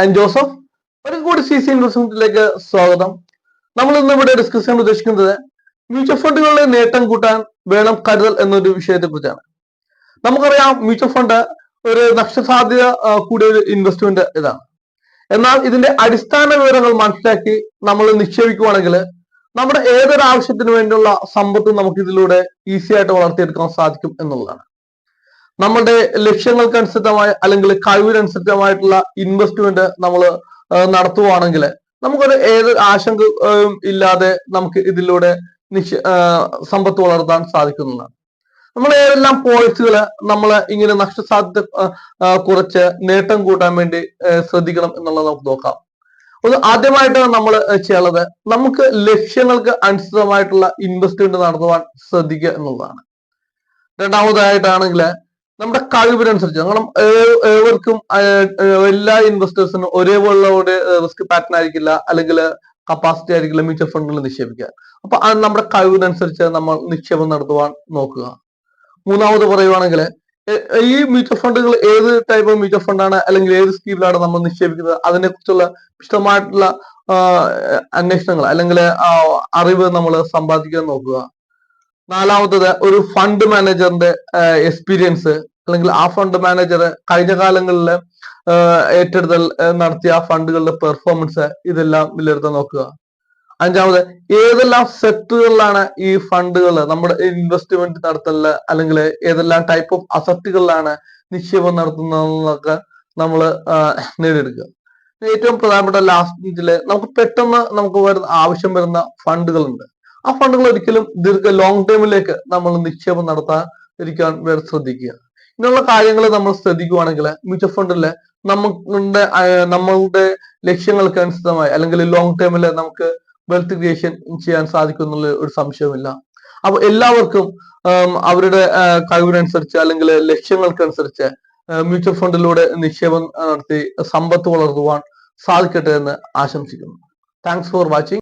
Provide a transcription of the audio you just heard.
And Joseph ഒരു കൂടി C C ഇൻവെസ്റ്റ്മെന്റിലേക്ക് സ്വാഗതം. നമ്മൾ ഇന്ന് ഇവിടെ ഡിസ്കസ് ചെയ്യാൻ ഉദ്ദേശിക്കുന്നത് മ്യൂച്വൽ ഫണ്ടുകളുടെ നേട്ടം കൂട്ടാൻ വേണം കരുതൽ എന്നൊരു വിഷയത്തെ കുറിച്ചാണ് നമുക്കറിയാം മ്യൂച്വൽ ഫണ്ട് ഒരു നഷ്ടസാധ്യത കൂടിയ ഒരു ഇൻവെസ്റ്റ്മെന്റ് ഇതാണ്. എന്നാൽ ഇതിന്റെ അടിസ്ഥാന വിവരങ്ങൾ മനസ്സിലാക്കി നമ്മൾ നിക്ഷേപിക്കുവാണെങ്കിൽ നമ്മുടെ ഏതൊരു ആവശ്യത്തിന് വേണ്ടിയുള്ള സമ്പത്ത് നമുക്ക് ഇതിലൂടെ ഈസി ആയിട്ട് വളർത്തിയെടുക്കാൻ സാധിക്കും എന്നുള്ളതാണ്. നമ്മുടെ ലക്ഷ്യങ്ങൾക്കനുസൃതമായ അല്ലെങ്കിൽ കഴിവിനനുസൃതമായിട്ടുള്ള ഇൻവെസ്റ്റ്മെന്റ് നമ്മൾ നടത്തുവാണെങ്കിൽ നമുക്കൊരു ഏത് ആശങ്ക ഇല്ലാതെ നമുക്ക് ഇതിലൂടെ നിക്ഷ സമ്പത്ത് വളർത്താൻ സാധിക്കുന്നതാണ്. നമ്മൾ ഏതെല്ലാം പോളിസികൾ നമ്മൾ ഇങ്ങനെ നഷ്ടസാധ്യത കുറച്ച് നേട്ടം കൂട്ടാൻ വേണ്ടി ശ്രദ്ധിക്കണം എന്നുള്ളത് നമുക്ക് നോക്കാം. ഒന്ന് ആദ്യമായിട്ടാണ് നമ്മൾ ചെയ്യുന്നത് നമുക്ക് ലക്ഷ്യങ്ങൾക്ക് അനുസൃതമായിട്ടുള്ള ഇൻവെസ്റ്റ്മെന്റ് നടത്തുവാൻ ശ്രദ്ധിക്കുക എന്നുള്ളതാണ്. രണ്ടാമതായിട്ടാണെങ്കിൽ നമ്മുടെ കഴിവിനനുസരിച്ച് നമ്മൾ ഏവർക്കും എല്ലാ ഇൻവെസ്റ്റേഴ്സിനും ഒരേപോലുള്ള ഒരു റിസ്ക് പാറ്റേൺ ആയിരിക്കില്ല അല്ലെങ്കിൽ കപ്പാസിറ്റി ആയിരിക്കില്ല മ്യൂച്വൽ ഫണ്ടിൽ നിക്ഷേപിക്കുക അപ്പൊ നമ്മുടെ കഴിവിനനുസരിച്ച് നമ്മൾ നിക്ഷേപം നടത്തുവാൻ നോക്കുക. മൂന്നാമത് പറയുവാണെങ്കിൽ ഈ മ്യൂച്വൽ ഫണ്ടുകൾ ഏത് ടൈപ്പ് മ്യൂച്വൽ ഫണ്ടാണ് അല്ലെങ്കിൽ ഏത് സ്കീമിലാണ് നമ്മൾ നിക്ഷേപിക്കുന്നത് അതിനെ കുറിച്ചുള്ള വിശദമായിട്ടുള്ള അന്വേഷണങ്ങൾ അല്ലെങ്കിൽ അറിവ് നമ്മൾ സമ്പാദിക്കാൻ നോക്കുക. നാലാമത്തത് ഒരു ഫണ്ട് മാനേജറിന്റെ എക്സ്പീരിയൻസ് അല്ലെങ്കിൽ ആ ഫണ്ട് മാനേജർ കഴിഞ്ഞ കാലങ്ങളിൽ ഏറ്റെടുത്തൽ നടത്തിയ ആ ഫണ്ടുകളുടെ പെർഫോമൻസ് ഇതെല്ലാം വിലയിരുത്താൻ നോക്കുക. അഞ്ചാമത് ഏതെല്ലാം സെക്ടറുകളിലാണ് ഈ ഫണ്ടുകൾ നമ്മുടെ ഇൻവെസ്റ്റ്മെന്റ് നടത്തൽ അല്ലെങ്കിൽ ഏതെല്ലാം ടൈപ്പ് ഓഫ് അസറ്റുകളിലാണ് നിക്ഷേപം നടത്തുന്നതെന്നൊക്കെ നമ്മൾ നേടിയെടുക്കുക. ഏറ്റവും പ്രധാനപ്പെട്ട ലാസ്റ്റ് ലാസ്റ്റിൽ നമുക്ക് പെട്ടെന്ന് നമുക്ക് വരുന്ന ആവശ്യം വരുന്ന ഫണ്ടുകളുണ്ട്. ആ ഫണ്ടുകൾ ഒരിക്കലും ദീർഘ ലോങ് ടൈമിലേക്ക് നമ്മൾ നിക്ഷേപം നടത്താൻ ഇരിക്കാൻ വേറെ ശ്രദ്ധിക്കുക. ഇങ്ങനെയുള്ള കാര്യങ്ങൾ നമ്മൾ ശ്രദ്ധിക്കുവാണെങ്കിൽ മ്യൂച്വൽ ഫണ്ടിൽ നമ്മുടെ ആ, നമ്മളുടെ ലക്ഷ്യങ്ങൾക്ക് അനുസൃതമായി അല്ലെങ്കിൽ ലോങ് ടേമിൽ നമുക്ക് വെൽത്ത് ക്രിയേഷൻ ചെയ്യാൻ സാധിക്കും എന്നുള്ള ഒരു സംശയമില്ല അപ്പൊ എല്ലാവർക്കും അവരുടെ കഴിവിനനുസരിച്ച് അല്ലെങ്കിൽ ലക്ഷ്യങ്ങൾക്കനുസരിച്ച് മ്യൂച്വൽ ഫണ്ടിലൂടെ നിക്ഷേപം നടത്തി സമ്പത്ത് വളർത്തുവാൻ സാധിക്കട്ടെ എന്ന് ആശംസിക്കുന്നു. Thanks for watching